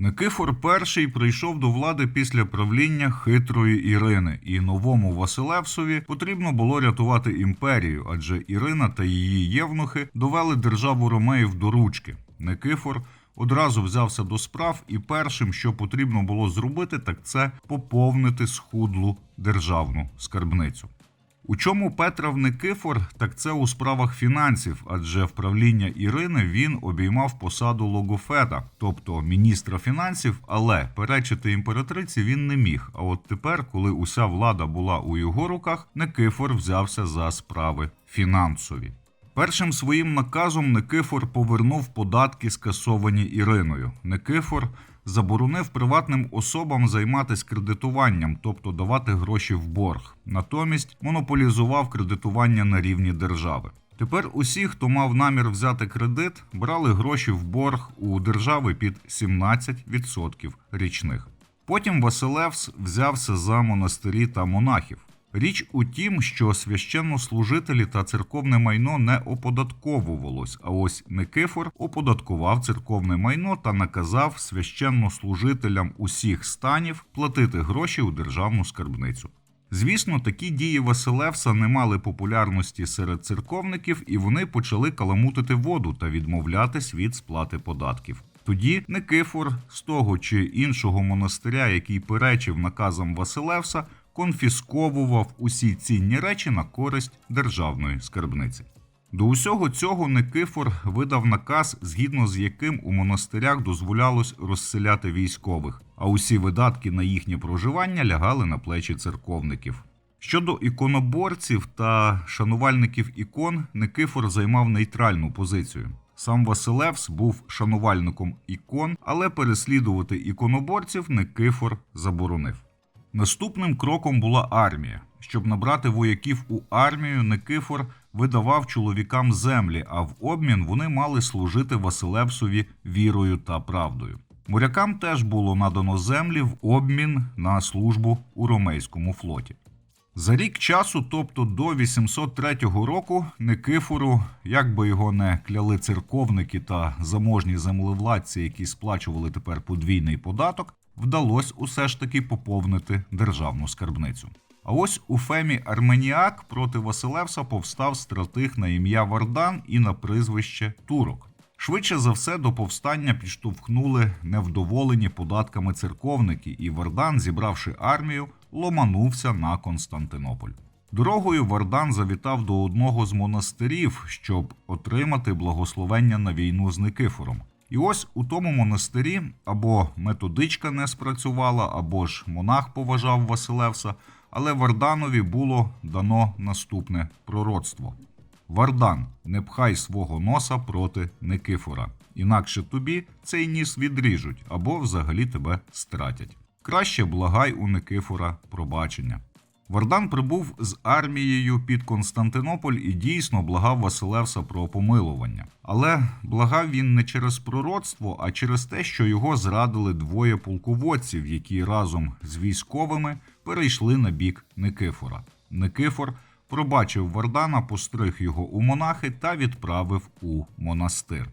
Никифор І прийшов до влади після правління хитрої Ірини, і новому Василевсові потрібно було рятувати імперію, адже Ірина та її євнухи довели державу Ромеїв до ручки. Никифор одразу взявся до справ, і першим, що потрібно було зробити, так це поповнити схудлу державну скарбницю. У чому Петрав Никифор, так це у справах фінансів, адже в правління Ірини він обіймав посаду логофета, тобто міністра фінансів, але перечити імператриці він не міг. А от тепер, коли уся влада була у його руках, Никифор взявся за справи фінансові. Першим своїм наказом Никифор повернув податки, скасовані Іриною. Никифор заборонив приватним особам займатися кредитуванням, тобто давати гроші в борг. Натомість монополізував кредитування на рівні держави. Тепер усі, хто мав намір взяти кредит, брали гроші в борг у держави під 17% річних. Потім Василевс взявся за монастирі та монахів. Річ у тім, що священнослужителі та церковне майно не оподатковувалось, а ось Никифор оподаткував церковне майно та наказав священнослужителям усіх станів платити гроші у державну скарбницю. Звісно, такі дії Василевса не мали популярності серед церковників, і вони почали каламутити воду та відмовлятись від сплати податків. Тоді Никифор з того чи іншого монастиря, який перечив наказам Василевса, конфісковував усі цінні речі на користь державної скарбниці. До усього цього Никифор видав наказ, згідно з яким у монастирях дозволялось розселяти військових, а усі видатки на їхнє проживання лягали на плечі церковників. Щодо іконоборців та шанувальників ікон, Никифор займав нейтральну позицію. Сам Василевс був шанувальником ікон, але переслідувати іконоборців Никифор заборонив. Наступним кроком була армія. Щоб набрати вояків у армію, Никифор видавав чоловікам землі, а в обмін вони мали служити Василевсові вірою та правдою. Морякам теж було надано землі в обмін на службу у ромейському флоті. За рік часу, тобто до 803 року, Никифору, як би його не кляли церковники та заможні землевладці, які сплачували тепер подвійний податок, вдалося усе ж таки поповнити державну скарбницю. А ось у Фемі Арменіак проти Василевса повстав стратег на ім'я Вардан і на прізвище Турок. Швидше за все до повстання підштовхнули невдоволені податками церковники, і Вардан, зібравши армію, ломанувся на Константинополь. Дорогою Вардан завітав до одного з монастирів, щоб отримати благословення на війну з Никифором. І ось у тому монастирі або методичка не спрацювала, або ж монах поважав Василевса, але Варданові було дано наступне пророцтво. Вардан, не пхай свого носа проти Никифора, інакше тобі цей ніс відріжуть або взагалі тебе стратять. Краще благай у Никифора пробачення. Вардан прибув з армією під Константинополь і дійсно благав Василевса про помилування. Але благав він не через пророцтво, а через те, що його зрадили двоє полководців, які разом з військовими перейшли на бік Никифора. Никифор пробачив Вардана, постриг його у монахи та відправив у монастир.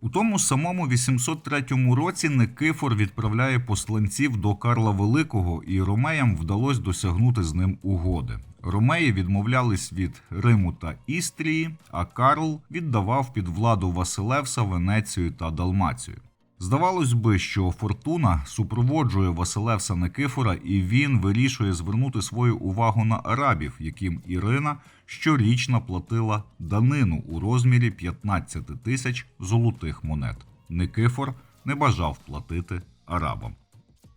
У тому самому 803 році Никифор відправляє посланців до Карла Великого, і ромеям вдалося досягнути з ним угоди. Ромеї відмовлялись від Риму та Істрії, а Карл віддавав під владу Василевса Венецію та Далмацію. Здавалось би, що фортуна супроводжує Василевса Никифора, і він вирішує звернути свою увагу на арабів, яким Ірина щорічно платила данину у розмірі 15 тисяч золотих монет. Никифор не бажав платити арабам.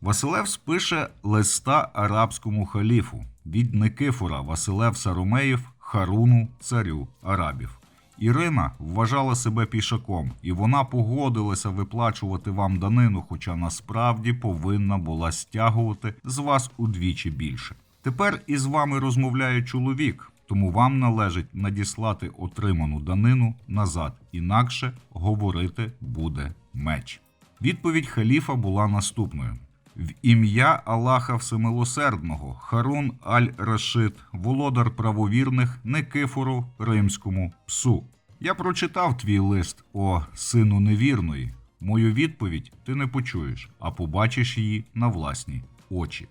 Василевс пише листа арабському халіфу від Никифора Василевса Ромеїв Харуну, царю арабів. Ірина вважала себе пішаком, і вона погодилася виплачувати вам данину, хоча насправді повинна була стягувати з вас удвічі більше. Тепер із вами розмовляє чоловік, тому вам належить надіслати отриману данину назад, інакше говорити буде меч. Відповідь халіфа була наступною: в ім'я Аллаха Всемилосердного, Харун Аль-Рашид, володар правовірних Никифору римському псу. Я прочитав твій лист, о сину невірної. Мою відповідь ти не почуєш, а побачиш її на власні очі.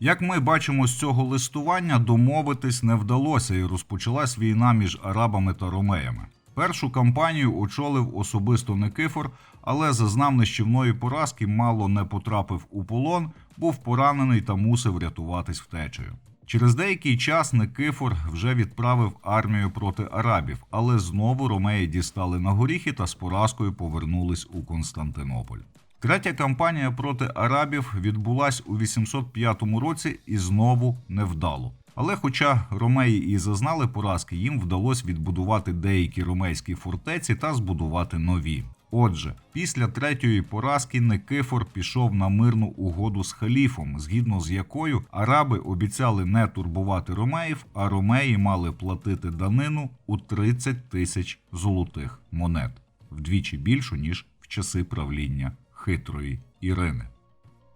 Як ми бачимо з цього листування, домовитись не вдалося і розпочалась війна між арабами та ромеями. Першу кампанію очолив особисто Никифор, але зазнав нищівної поразки, мало не потрапив у полон, був поранений та мусив рятуватись втечею. Через деякий час Никифор вже відправив армію проти арабів, але знову ромеї дістали на горіхи та з поразкою повернулись у Константинополь. Третя кампанія проти арабів відбулась у 805 році і знову невдало. Але хоча ромеї і зазнали поразки, їм вдалося відбудувати деякі ромейські фортеці та збудувати нові. Отже, після третьої поразки Никифор пішов на мирну угоду з халіфом, згідно з якою араби обіцяли не турбувати ромеїв, а ромеї мали платити данину у 30 тисяч золотих монет, вдвічі більшу ніж в часи правління хитрої Ірини.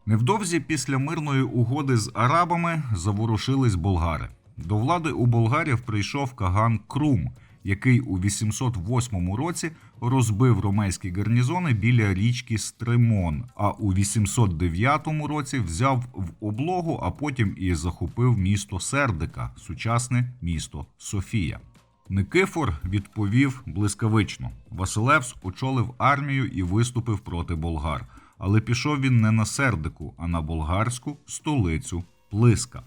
Невдовзі після мирної угоди з арабами заворушились болгари. До влади у болгарів прийшов Каган Крум, який у 808 році розбив ромейські гарнізони біля річки Стримон, а у 809 році взяв в облогу, а потім і захопив місто Сердика, сучасне місто Софія. Никифор відповів блискавично. Василевс очолив армію і виступив проти болгар. Але пішов він не на сердику, а на болгарську столицю Плиска.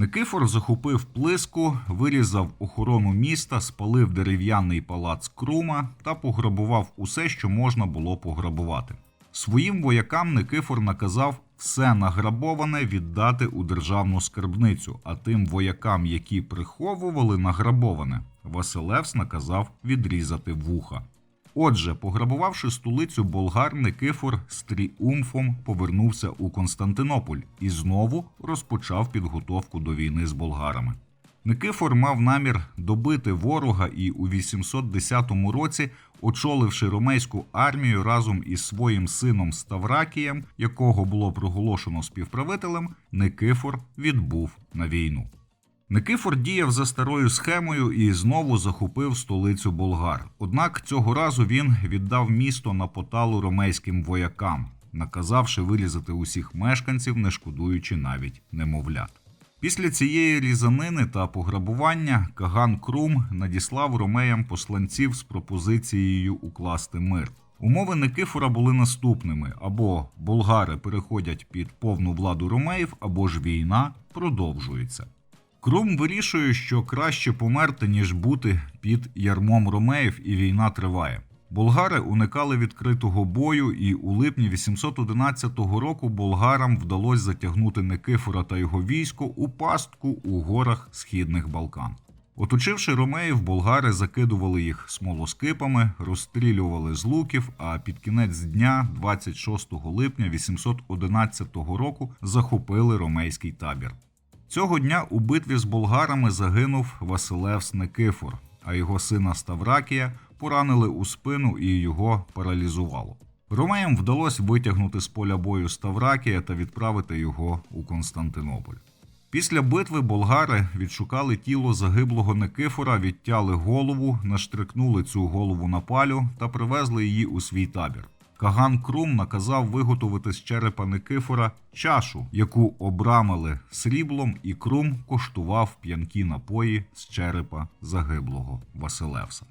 Никифор захопив плиску, вирізав охорону міста, спалив дерев'яний палац Крума та пограбував усе, що можна було пограбувати. Своїм воякам Никифор наказав все награбоване віддати у державну скарбницю, а тим воякам, які приховували награбоване, Василевс наказав відрізати вуха. Отже, пограбувавши столицю болгар, Никифор з тріумфом повернувся у Константинополь і знову розпочав підготовку до війни з болгарами. Никифор мав намір добити ворога і у 810 році, очоливши ромейську армію разом із своїм сином Ставракієм, якого було проголошено співправителем, Никифор відбув на війну. Никифор діяв за старою схемою і знову захопив столицю болгар. Однак цього разу він віддав місто на поталу ромейським воякам, наказавши вирізати усіх мешканців, не шкодуючи навіть немовлят. Після цієї різанини та пограбування Каган Крум надіслав ромеям посланців з пропозицією укласти мир. Умови Никифора були наступними: або болгари переходять під повну владу ромеїв, або ж війна продовжується. Крум вирішує, що краще померти, ніж бути під ярмом ромеїв, і війна триває. Болгари уникали відкритого бою, і у липні 811 року болгарам вдалося затягнути Никифора та його військо у пастку у горах східних Балкан. Оточивши ромеїв, болгари закидували їх смолоскипами, розстрілювали з луків, а під кінець дня, 26 липня 811 року, захопили ромейський табір. Цього дня у битві з болгарами загинув Василевс Никифор, а його сина Ставракія поранили у спину і його паралізувало. Ромеям вдалося витягнути з поля бою Ставракія та відправити його у Константинополь. Після битви болгари відшукали тіло загиблого Никифора, відтяли голову, наштрикнули цю голову на палю та привезли її у свій табір. Каган Крум наказав виготовити з черепа Никифора чашу, яку обрамили сріблом, і Крум коштував п'янкі напої з черепа загиблого Василевса.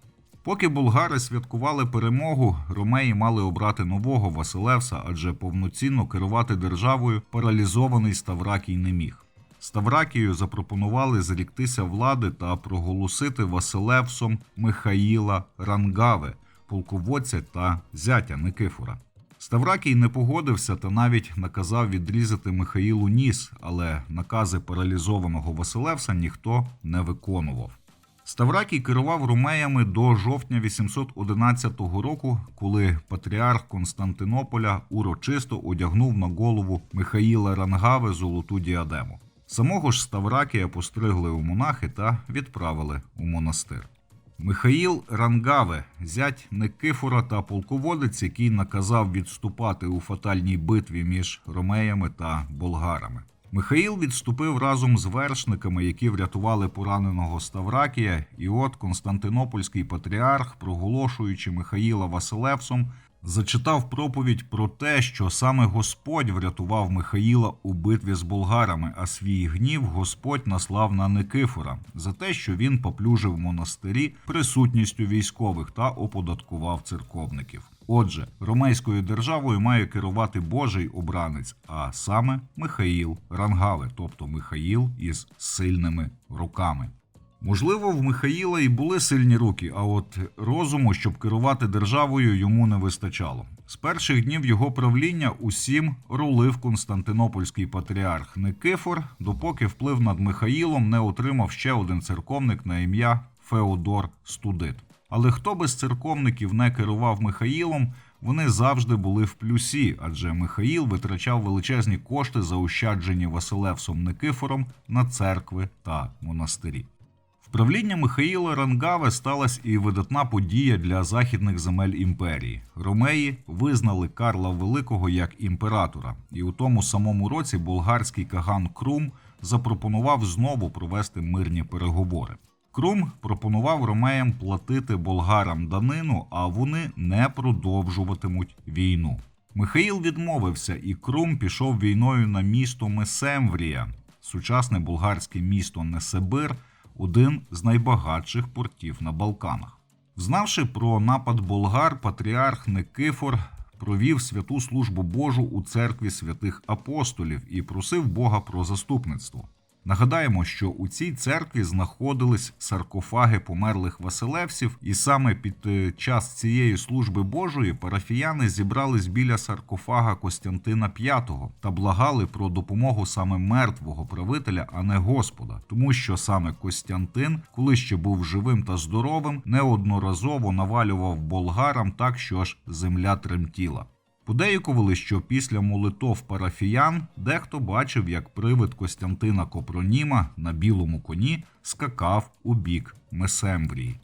Поки болгари святкували перемогу, ромеї мали обрати нового Василевса, адже повноцінно керувати державою паралізований Ставракій не міг. Ставракію запропонували зріктися влади та проголосити Василевсом Михаїла Рангаве, полководця та зятя Никифора. Ставракій не погодився та навіть наказав відрізати Михаїлу ніс, але накази паралізованого Василевса ніхто не виконував. Ставракій керував ромеями до жовтня 811 року, коли патріарх Константинополя урочисто одягнув на голову Михаїла Рангави золоту діадему. Самого ж Ставракія постригли у монахи та відправили у монастир. Михаїл Рангаве, зять Никифора та полководець, який наказав відступати у фатальній битві між ромеями та болгарами. Михаїл відступив разом з вершниками, які врятували пораненого Ставракія, і от Константинопольський патріарх, проголошуючи Михаїла Василевсом, Зачитав проповідь про те, що саме Господь врятував Михаїла у битві з болгарами, а свій гнів Господь наслав на Никифора за те, що він поплюжив монастирі присутністю військових та оподаткував церковників. Отже, ромейською державою має керувати Божий обранець, а саме Михаїл Рангаве, тобто Михаїл із сильними руками. Можливо, в Михаїла і були сильні руки, а от розуму, щоб керувати державою, йому не вистачало. З перших днів його правління усім рулив константинопольський патріарх Никифор, допоки вплив над Михаїлом не отримав ще один церковник на ім'я Феодор Студит. Але хто без церковників не керував Михаїлом, вони завжди були в плюсі, адже Михаїл витрачав величезні кошти, заощаджені Василевсом Никифором на церкви та монастирі. В правління Михаїла Рангаве сталася і видатна подія для західних земель імперії. Ромеї визнали Карла Великого як імператора, і у тому самому році болгарський каган Крум запропонував знову провести мирні переговори. Крум пропонував ромеям платити болгарам данину, а вони не продовжуватимуть війну. Михаїл відмовився, і Крум пішов війною на місто Месемврія, сучасне болгарське місто Несебир, один з найбагатших портів на Балканах. Взнавши про напад болгар, патріарх Никифор провів святу службу Божу у церкві святих апостолів і просив Бога про заступництво. Нагадаємо, що у цій церкві знаходились саркофаги померлих Василевсів, і саме під е, час цієї служби Божої парафіяни зібрались біля саркофага Костянтина V та благали про допомогу саме мертвого правителя, а не Господа, тому що саме Костянтин, коли ще був живим та здоровим, неодноразово навалював болгарам так, що аж земля тремтіла. Подеякували, що після молитов парафіян дехто бачив, як привид Костянтина Копроніма на білому коні скакав у бік Месемврії.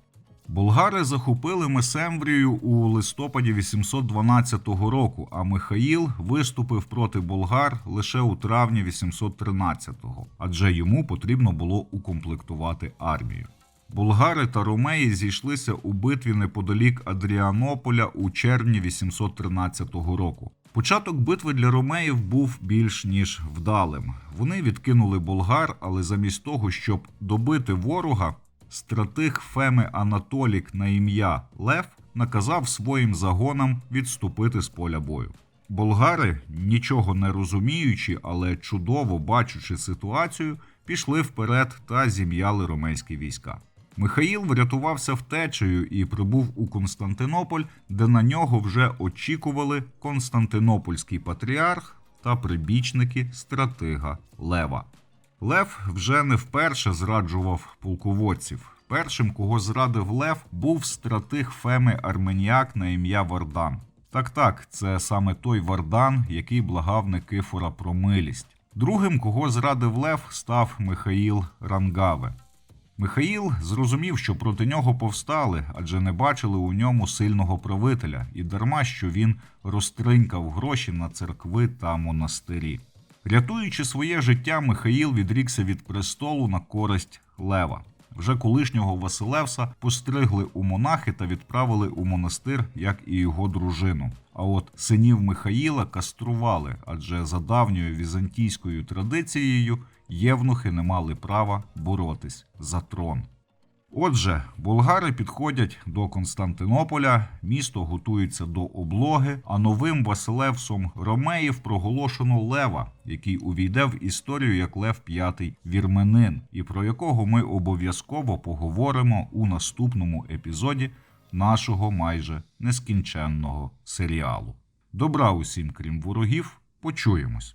Болгари захопили Месемврію у листопаді 812 року, а Михаїл виступив проти болгар лише у травні 813-го, адже йому потрібно було укомплектувати армію. Болгари та ромеї зійшлися у битві неподалік Адріанополя у червні 813 року. Початок битви для ромеїв був більш ніж вдалим. Вони відкинули болгар, але замість того, щоб добити ворога, стратег Феми Анатолік на ім'я Лев наказав своїм загонам відступити з поля бою. Болгари, нічого не розуміючи, але чудово бачучи ситуацію, пішли вперед та зім'яли ромейські війська. Михаїл врятувався втечею і прибув у Константинополь, де на нього вже очікували Константинопольський патріарх та прибічники стратига Лева. Лев вже не вперше зраджував полководців. Першим, кого зрадив Лев, був стратиг Феми Арменіак на ім'я Вардан. Так, так, це саме той Вардан, який благав Никифора про милість. Другим, кого зрадив Лев, став Михаїл Рангаве. Михаїл зрозумів, що проти нього повстали, адже не бачили у ньому сильного правителя, і дарма що він розтринькав гроші на церкви та монастирі. Рятуючи своє життя, Михаїл відрікся від престолу на користь Лева. Вже колишнього Василевса постригли у монахи та відправили у монастир, як і його дружину. А от синів Михаїла кастрували, адже за давньою візантійською традицією євнухи не мали права боротись за трон. Отже, болгари підходять до Константинополя, місто готується до облоги, а новим Василевсом Ромеїв проголошено Лева, який увійде в історію як Лев П'ятий вірменин, і про якого ми обов'язково поговоримо у наступному епізоді нашого майже нескінченного серіалу. Добра усім, крім ворогів, почуємось.